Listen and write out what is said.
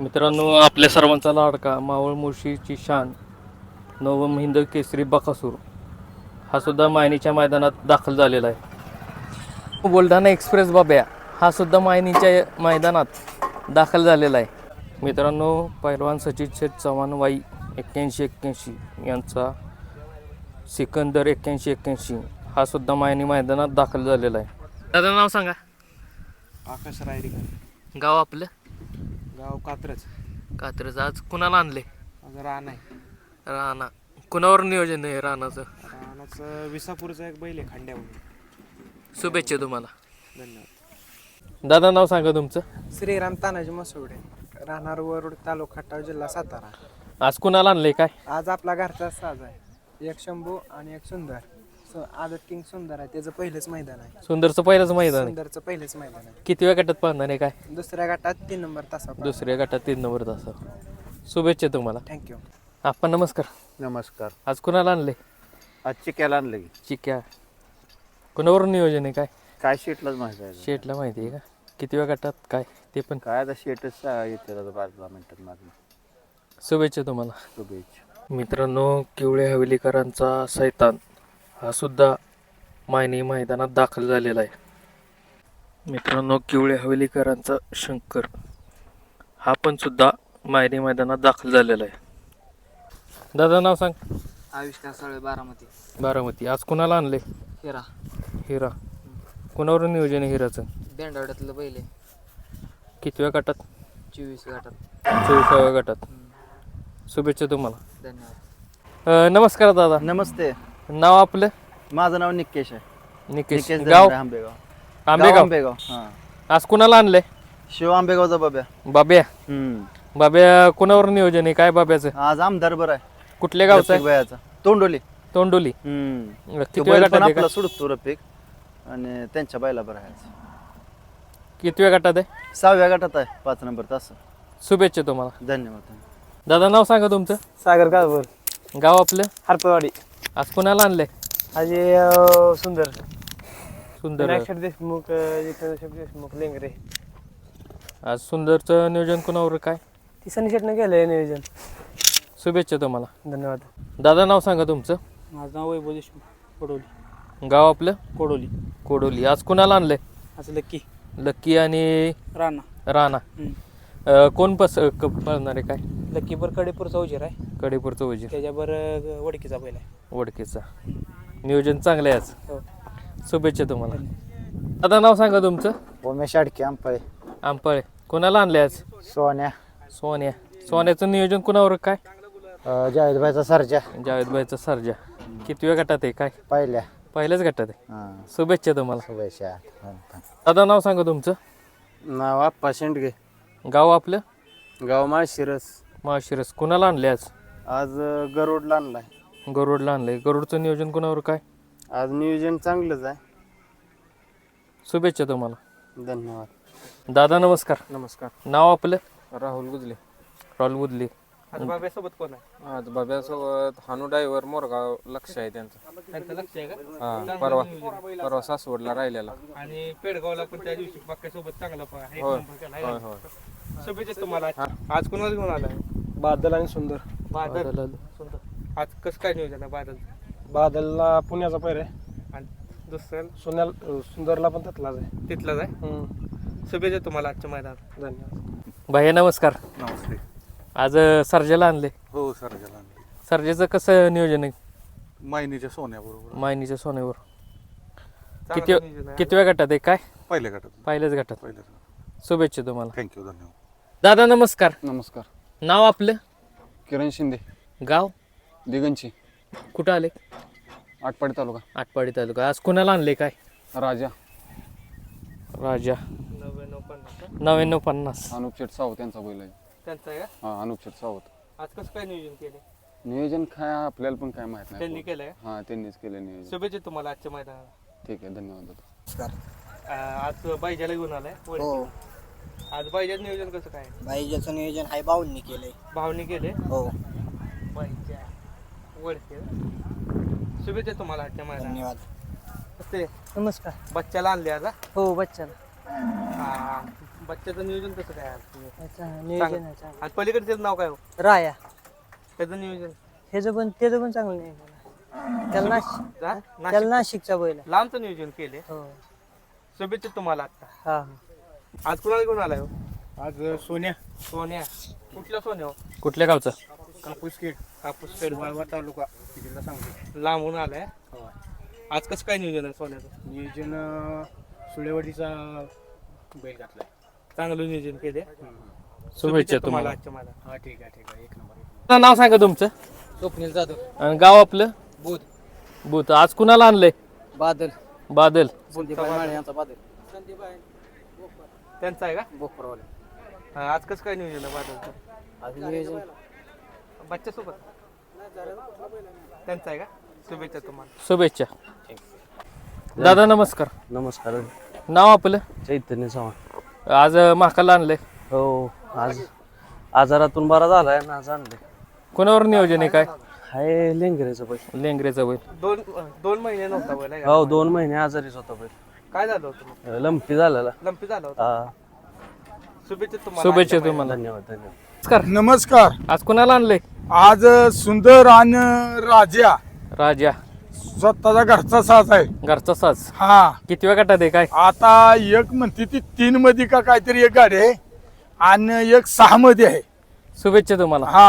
मित्रांनो आपल्या सर्वांचा लाडका मावळ मुळशीची शान नवम हिंद केसरी बकासूर हा सुद्धा मायनीच्या मैदानात दाखल झालेला आहे. बुलढाणा एक्सप्रेस बाब्या हा सुद्धा मायनीच्या मैदानात दाखल झालेला आहे. मित्रांनो पैलवान सचिन शेठ चव्हाण वाई एक्क्याऐंशी एक्क्याऐंशी यांचा सिकंदर एक्क्याऐंशी एक्क्याऐंशी हा सुद्धा मायनी मैदानात दाखल झालेला आहे. दादा नाव सांगा. आकाश रायडिकर गाव आपलं? गाव कात्रज. कात्रज. आज कुणाला आणले? माझं रान आहे. राणा. कुणावर नियोजन आहे राणाचं? रानाचं विसापूरचा एक बैल आहे खांड्यावर शुभेच्छा तुम्हाला. धन्यवाद. दादा नाव सांगा तुमचं. श्रीराम तानाजी मसुडे राहणार वरुड तालुका खटाव जिल्हा सातारा. आज कुणाला आणले काय? आज आपला घरचा साज आहे. एक शंभू आणि एक सुंदर. सु- आदत किंग सुंदर आहे. त्याचं पहिलंच मैदान आहे. सुंदरचं पहिलंच मैदान आहे. सुंदरचं पहिलंच मैदान आहे. किती वेळ गटात पाहणार आहे काय? दुसऱ्या गटात तीन नंबर तासा दुसऱ्या गटात तीन नंबर तासा शुभेच्छा तुम्हाला. थँक्यू आपण नमस्कार. नमस्कार. आज कुणाला आणले आज चिक्याला आणलं की चिक्या. कुणावरून नियोजन आहे काय? काय शेटलाच माहिती आहे शेटला माहिती आहे का? किती वेळ गटात? काय? ते पण. काय आता शेटच येते आता पाच दहा मिनिटात मागून शुभेच्छा तुम्हाला. शुभेच्छा. मित्रांनो किवळे हवेलीकरांचा सैतान. हा सुद्धा मायनी मैदानात दाखल झालेला आहे. मित्रांनो किवळे हवेलीकरांचा शंकर हा पण सुद्धा मायनी मैदानात दाखल झालेला आहे. दादा नाव सांग. आविष्कार साळे बारामती. बारामती. आज कुणाला आणले? हिरा. हिरा. कुणावरून नियोजन आहे हिराचं? बेंडावड्यातलं बैल आहे किती वेळ गटात? चोवीस गटात. चोवीसाव्या गटात. शुभेच्छा तुम्हाला. धन्यवाद. नमस्कार दादा. नमस्ते. नाव आपलं? माझं नाव निकेश आहे. निकेश. निकेश गाव? गाव आंबेगाव. आंबेगाव? आंबेगाव हां. आज कुणाला आणले शिव आंबेगावचा बाब्या. बाब्या? हम्म. बाब्या कुणावर नियोजन आहे? काय बाब्याचं? आज आमदार बरं आहे. कुठल्या गावचं रफिक आहे बयाचा तोंडोली. तोंडोली. हम्म. तो गटात आपला? सुडतो रफिक. आणि त्यांच्या बायला बरं आहे आज. किती वेळ गटात आहे? सहाव्या गटात आहे. पाच नंबर तास. शुभेच्छा तुम्हाला. धन्यवाद. दादा नाव सांगा तुमचं. सागर गावर गाव आपलं? हरपवाडी. आज कुणाला आणलंय? आज सुंदर. सुंदर. विनायक देशमुख जितेंद्र देशमुख लेंगरे. आज सुंदरचं नियोजन कुणावर काय? ती सनी शेटनं केलंय नियोजन. शुभेच्छा तुम्हाला. धन्यवाद. दादा नाव सांगा तुमचं. माझं नाव वैभव देशमुख कोडोली. गाव आपलं? कोडोली. कोडोली. आज कुणाला आणलंय? असं लक्की लक्की आणि राणा. राणा. अं, कोण पस क- पळणार आहे काय? लक्कीपर कडेपूरचा उजीर आहे. कडेपूरचं वजीर. त्याच्यावर वडकीचा बैल आहे. वडकेचा. नियोजन चांगलं आहे आज. हो. शुभेच्छा तुम्हाला. दादा नाव सांगा तुमचं. उमेश अडके आंपळे आंपळे कोणाला आणले आज? सोन्या. सोन्या. सोन्याचं नियोजन कुणावर काय? जावेदबाईचा सरजा. जावेदबाईचा सर्जा. किती वेळ गटात आहे? काय? पहिल्या. पहिल्याच गटात आहे. शुभेच्छा तुम्हाला. शुभेच्छा. दादा नाव सांगा तुमचं. नाव आप्पा शेंडगे. गाव आपलं? गाव माळशिरस. माळशिरस. कुणाला आणले आज? आज गरुडला आणलाय. गरुडला आणलंय. गरुडचं नियोजन कुणावर काय? आज नियोजन चांगलंच आहे. शुभेच्छा तुम्हाला. धन्यवाद. दादा नमस्कार. नमस्कार. नाव आपलं? राहुल गुजले. राहुल बुदली आज बाब्यासोबत कोण आहे? आज बाब्यासोबत हानू डायव्हर मोरगाव लक्ष आहे त्यांचं. त्यांचं लक्ष आहे का? हा परवा परवा सासवडला राहिलेला. आणि पेडगावला पण त्या दिवशी बाक्यासोबत चांगला पण आहे. एक होय. नंबर केला आहे. होय होय. शुभेच्छा तुम्हाला. आज कोणाला घेऊन आलाय? बादल आणि सुंदर. बादल. सुंदर आज कसं काय नियोजन आहे बादल? बादलला पुण्याचा पैर आहे. आणि दुसऱ्या सोन्याल सुंदरला पण त्यातलाच आहे. तिथलाच आहे? शुभेच्छा तुम्हाला आजच्या मैदानात. धन्यवाद. भैया नमस्कार. नमस्ते. आज अं, सर्जाला आणले. हो सर आणली. सर्जेचं कसं नियोजन आहे? मायनीच्या सोन्याबरोबर. मायनीच्या सोन्यावर. चांगलं किती नियोजन आहे. किती वेळ गटात आहे? काय? पहिल्या गटात. पहिल्याच गटात. पहिल्या शुभेच्छा तुम्हाला. थँक्यू धन्यवाद. दादा नमस्कार. नमस्कार. नाव आपलं? किरण शिंदे. गाव? दिगंची. कुठं आले? आटपाडी तालुका. आटपाडी तालुका. आज कुणाला आणले काय? राजा. राजा. नव्याण्णव पन्नास. का? नव्याण्णव पन्नास अनुप शेठ सावत यांचा बैल आहे. त्यांचं आहे का? हा अनुप शेठ सावत. आज कसं काय नियोजन केले नियोजन काय आपल्याला पण काय माहीत त्यांनी नाही केलंय हा त्यांनीच केलं नियोजन. शुभेच्छा तुम्हाला आजच्या मैदानात ठीक आहे धन्यवाद दादा. अं, आज बायजाला घेऊन आलाय. हो. आज बायजाचं नियोजन कसं काय? बाईजाचं नियोजन हाय बाऊंनी केलंय. भावनी केले हो. बाईच्या वडके शुभेच्छा तुम्हाला आजच्या मैदानात धन्यवाद. ते नमस्कार. बच्चाला आणले आज हा? हो बच्चन हा. बच्च्याचं नियोजन कसं काय आज? नियोजन आहे चांगलं. आज पलीकडचं नाव काय हो? राया. त्याचं नियोजन? ह्याचं पण त्याचं पण चांगलं नियोजन आहे. त्याला नाशिक हा? त्याला नाशिक नाशिकचा बैल आहे. लांबचं नियोजन केले हो. शुभेच्छा तुम्हाला आता. हा हा. आज कुणाला घेऊन आलाय हो? आज सोन्या. सोन्या. कुठल्या सोन्या हो? कुठल्या गावचं? कापूस खेळ कापूस पेड वाळवा तालुका. तिकडला सांगतो लांबून आलाय. आज कसं काय नियोजन आहे सोन्याचं? नियोजन सुळेवाडीचा बैल घातलाय. चांगलं नियोजन केले शुभेच्छा तुम्हाला. आजच्या मला. हा ठीक आहे ठीक आहे. एक नंबर नाव सांगा तुमचं. स्वप्नील जाधव. आणि गाव आपलं? बुध. भूत आज कुणाला आणलंय? बादल. बादल. यांचा बादल. त्यांचा आहे का? बोकरवाले. हा, आज कसं काय नियोजन आहे बादलचं आज नियोजन. बच्च्या सोबत? त्यांचा आहे का? शुभेच्छा तुम्हाला. शुभेच्छा. दादा नमस्कार. नमस्कार. नाव आपलं? चैतन्य चव्हाण. आज अं, महाकाला आणलंय. हो आज आजारातून बरा झालाय ना आज आणले कोणावर नियोजन आहे काय? हाय लेंगरेचं बैल. लेंगरेचा बैल. दोन दोन महिने नव्हता बैल? हो दोन महिने आजारीच होता बैल. काय झालं होतं मग? लंपी झालेला. लंपी झाला होता? हा. शुभेच्छा तुम्हाला. शुभेच्छा आजच्या तुम्हाला. धन्यवाद धन्यवाद. नमस्कार. नमस्कार. आज कुणाला आणलंय? आज सुंदर आणि राजा. राजा. स्वतःचा घरचा साज आहे. घरचा साज. हा. कितव्या गटात आहे काय? आता एक म्हणते ती तीन मध्ये का काहीतरी एक गाडी आहे आणि एक सहा मध्ये आहे. शुभेच्छा तुम्हाला. हा.